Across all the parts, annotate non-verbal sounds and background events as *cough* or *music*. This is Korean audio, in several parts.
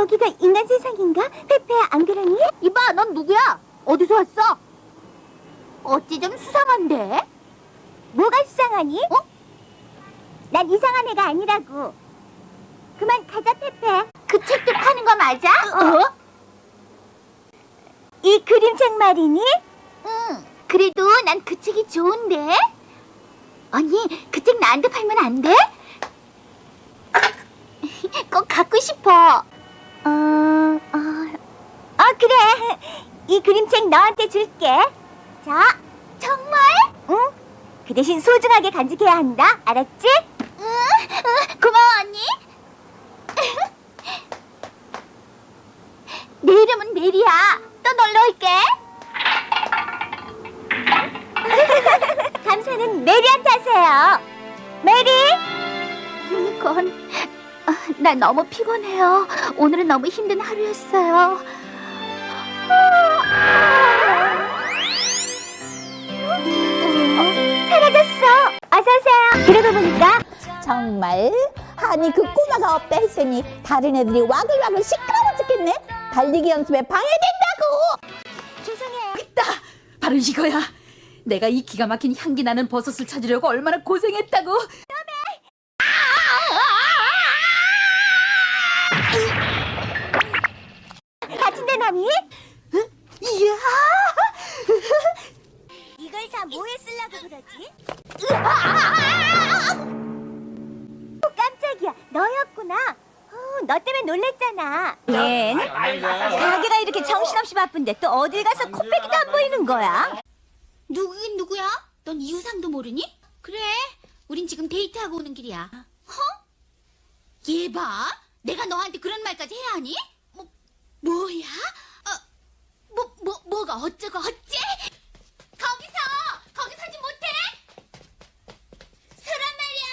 여기가 인간 세상인가? 페페야 안 그러니? 이봐, 넌 누구야? 어디서 왔어? 어찌 좀 수상한데? 뭐가 수상하니? 어? 난 이상한 애가 아니라고. 그만 가자 페페. 그 책도 파는 거 맞아? 어? 이 그림책 말이니? 응. 그래도 난 그 책이 좋은데. 언니, 그 책 나한테 팔면 안 돼? *laughs* 꼭 갖고 싶어. 어, 어, 어 그래. 이 그림책 너한테 줄게. 자, 정말? 응? 그 대신 소중하게 간직해야 한다. 알았지? 응, 응, 고마워, 언니. *laughs* 내 이름은 메리야. 또 놀러 올게. *laughs* 감사는 메리한테 하세요. 메리! 유니콘, 아, 나 너무 피곤해요. 오늘은 너무 힘든 하루였어요. 어, 사라졌어. 어서 오세요. 그러고 보니까 정말? 아니 그 꼬마가 없다 했더니 다른 애들이 와글와글 시끄러워 죽겠네 달리기 연습에 방해된다고 죄송해요. 바로 이거야. 내가 이 기가 막힌 향기 나는 버섯을 찾으려고 얼마나 고생했다고. 이? 이야. *laughs* 이걸 다 뭐에 쓰려고 그러지? 어, 깜짝이야. 너였구나. 어, 너 때문에 놀랬잖아. 얜 가게가 이렇게 정신없이 바쁜데 또 어딜 가서 코빼기도 안 보이는 거야? 누구긴 누구야? 넌 이유상도 모르니? 그래, 우린 지금 데이트하고 오는 길이야. 허? 얘 봐. 내가 너한테 그런 말까지 해야 하니? 뭐, 뭐야? 어, 뭐, 뭐, 뭐가 어쩌고 어째? 거기서! 거기 서지 못해! 서란 말이야!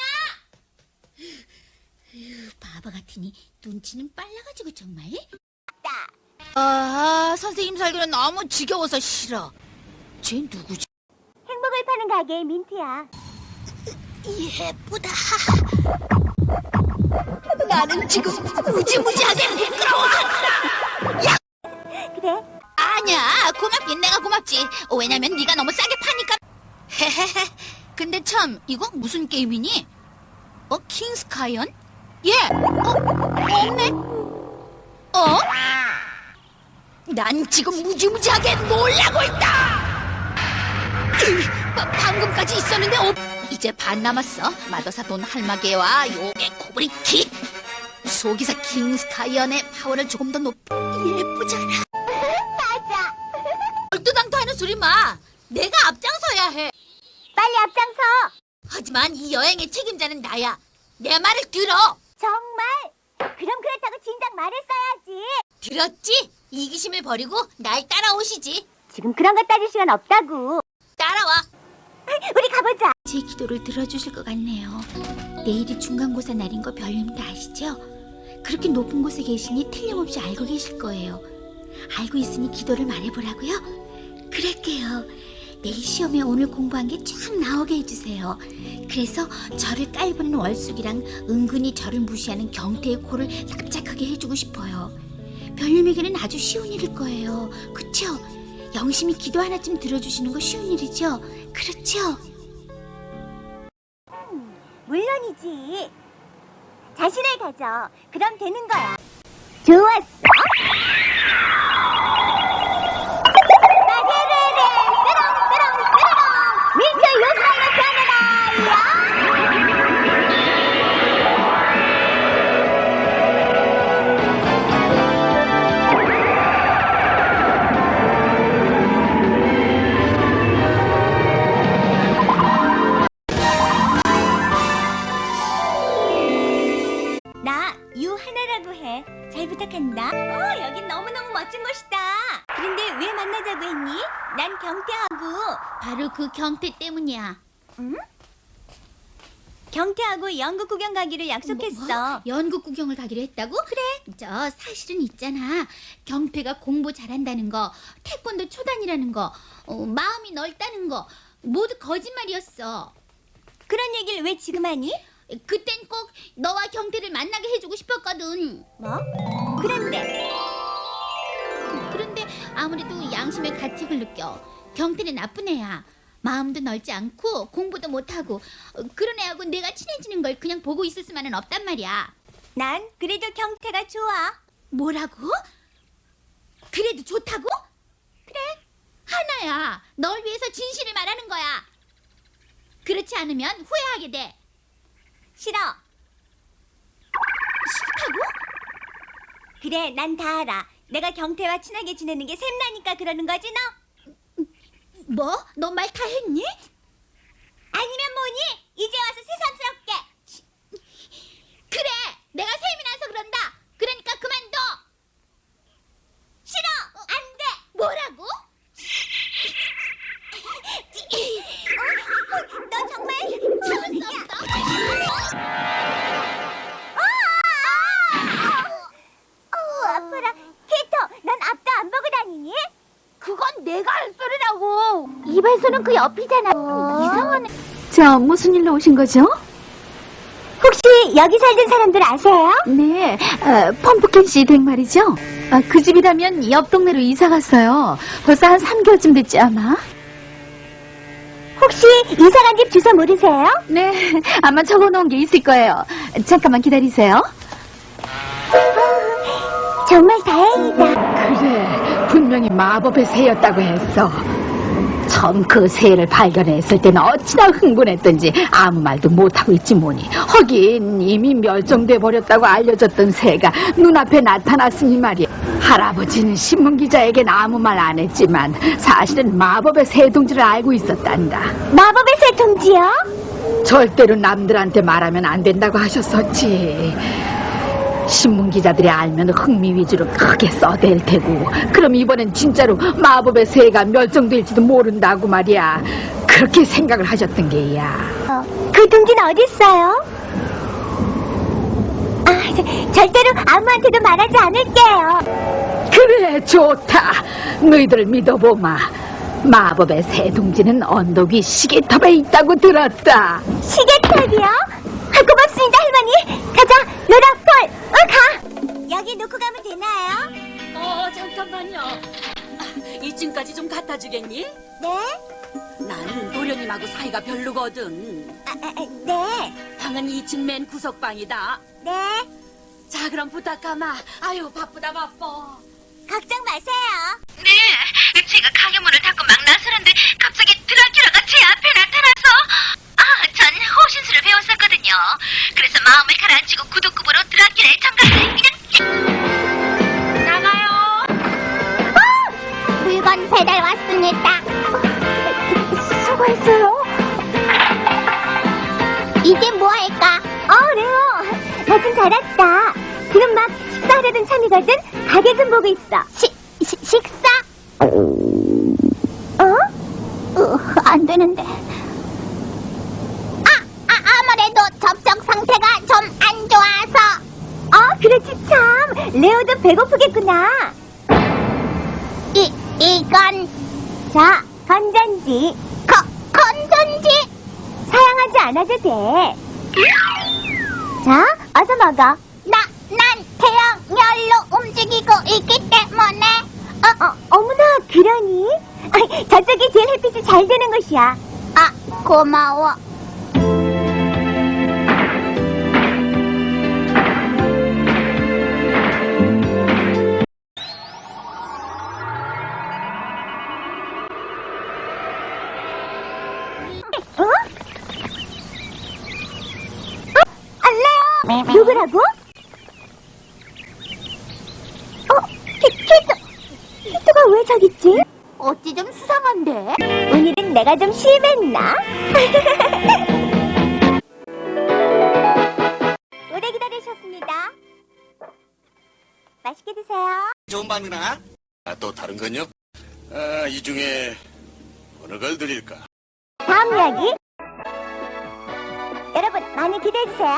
으, 바보 같으니 눈치는 빨라가지고 정말? 아, 선생님 살기는 너무 지겨워서 싫어. 쟤 누구지? 행복을 파는 가게의 민트야. 예쁘다. 나는 지금 무지무지하게. 아니야, 고맙긴 내가 고맙지. 어, 왜냐면 네가 너무 싸게 파니까. 헤헤헤. 근데 참, 이거 무슨 게임이니? 어, 킹스카이언? 예. 어, 없네. 어? 난 지금 무지무지하게 놀라고 있다. 바- 방금까지 있었는데 없. 이제 반 남았어. 마더사 돈 할마개와 요괴 코브리키. 소기사 킹스카이언의 파워를 조금 더 높. 예쁘잖아. 얼토당토하는 소리 마. 내가 앞장서야 해. 빨리 앞장서. 하지만 이 여행의 책임자는 나야. 내 말을 들어. 정말? 그럼 그렇다고 진작 말했어야지. 들었지? 이기심을 버리고 날 따라오시지. 지금 그런 거 따질 시간 없다고. 따라와. 우리 가보자. 제 기도를 들어주실 것 같네요. 내일이 중간고사 날인 거 별님도 아시죠? 그렇게 높은 곳에 계시니 틀림없이 알고 계실 거예요. 알고 있으니 기도를 말해보라고요? 그럴게요. 내일 시험에 오늘 공부한 게 쫙 나오게 해주세요. 그래서 저를 깔보는 월숙이랑 은근히 저를 무시하는 경태의 코를 납작하게 해주고 싶어요. 별님에게는 아주 쉬운 일일 거예요. 그쵸? 영심이 기도 하나쯤 들어주시는 거 쉬운 일이죠? 그렇죠? 물론이지. 자신을 가져. 그럼 되는 거야. 좋았어. 유 하나라고 해. 잘 부탁한다. 어, 여긴 너무너무 멋진 곳이다. 그런데 왜 만나자고 했니? 난 경태하고 바로 그 경태 때문이야. 경태하고 영국 구경 가기로 약속했어. 뭐? 연극 구경을 가기로 했다고? 그래. 저 사실은 있잖아. 경태가 공부 잘한다는 거, 태권도 초단이라는 거, 어, 마음이 넓다는 거 모두 거짓말이었어. 그런 얘기를 왜 지금 하니? 그땐 꼭 너와 경태를 만나게 해주고 싶었거든. 뭐? 그런데 그런데 아무래도 양심의 가책을 느껴. 경태는 나쁜 애야. 마음도 넓지 않고 공부도 못하고 어, 그런 애하고 내가 친해지는 걸 그냥 보고 있을 수만은 없단 말이야. 난 그래도 경태가 좋아. 뭐라고? 그래도 좋다고? 그래. 하나야, 널 위해서 진실을 말하는 거야. 그렇지 않으면 후회하게 돼. 싫어. 싫다고? 그래, 난 다 알아. 내가 경태와 친하게 지내는 게 샘나니까 그러는 거지 너? 뭐? 너말다 했니? 아니면 뭐니? 이제 와서 새삼스럽게. 그래, 내가 셈이 나서 그런다. 그러니까 그만둬. 싫어. 안 돼. 뭐라고? 이발소는 그 옆이잖아. 이상하네. 저 무슨 일로 오신 거죠? 혹시 여기 살던 사람들 아세요? 네, 어, 펌프킨 씨 댁 말이죠? 아, 그 집이라면 옆 동네로 이사 갔어요. 벌써 한 3개월쯤 됐지 아마? 혹시 이사 간 집 주소 모르세요? 네, 아마 적어놓은 게 있을 거예요. 잠깐만 기다리세요. 정말 다행이다. 그래, 분명히 마법의 새였다고 했어. 처음 그 새를 발견했을 때는 어찌나 흥분했던지 아무 말도 못하고 있지 뭐니. 하긴 이미 멸종돼 버렸다고 알려졌던 새가 눈앞에 나타났으니 말이야. 할아버지는 신문기자에겐 아무 말 안 했지만 사실은 마법의 새동지를 알고 있었단다. 마법의 새 통지요? 절대로 남들한테 말하면 안 된다고 하셨었지. 신문 기자들이 알면 흥미 위주로 크게 써댈 테고, 그럼 이번엔 진짜로 마법의 새가 멸종될지도 모른다고 말이야. 그렇게 생각을 하셨던 게야. 그 동지는 어디 있어요? 아, 저- 절대로 아무한테도 말하지 않을게요. 그래, 좋다. 너희들 믿어보마. 마법의 새 둥지는 언덕 위 시계탑에 있다고 들었다. 시계탑 잠깐만요. 2층까지 좀 갖다 주겠니? 네? 난 도련님하고 사이가 별로거든. 아, 아, 아, 네. 방은 2층 맨 구석방이다. 네. 자, 그럼 부탁하마. 아유, 바쁘다 바빠. 걱정 마세요. 네, 제가 가게문을 닫고 막 나서는데 갑자기 드라큘라가 제 앞에 나타나서 아, 전 호신술을 배웠었거든요. 그래서 마음을 가라앉히고 구두굽으로 드라큘라의 청각을 물건 배달 왔습니다. 수고했어요. 이제 뭐 할까? 어, 레오. 마침 잘 왔다. 지금 막 식사하려던 참이거든. 가게 좀 보고 있어. 시, 시, 식사? 어? 으, 안 되는데. 아, 아, 아무래도 접촉 상태가 좀 안 좋아서. 아, 그렇지 참. 레오도 배고프겠구나. 이, 이건 자, 건전지. 거, 건전지? 사양하지 않아도 돼. 자, 어서 먹어. 나, 난 태양열로 움직이고 있기 때문에. 어, 어, 어머나, 그러니? 아, 저쪽이 제일 햇빛이 잘 되는 곳이야. 아, 고마워. 누구라고? 어, 히, 히토! 히토가 왜 저기 있지? 어찌 좀 수상한데? 오늘은 내가 좀 심했나? *laughs* 오래 기다리셨습니다. 맛있게 드세요. 좋은 밤이나? 아, 또 다른 건요? 아, 이 중에 어느 걸 드릴까? 다음 이야기. 여러분 많이 기대해 주세요.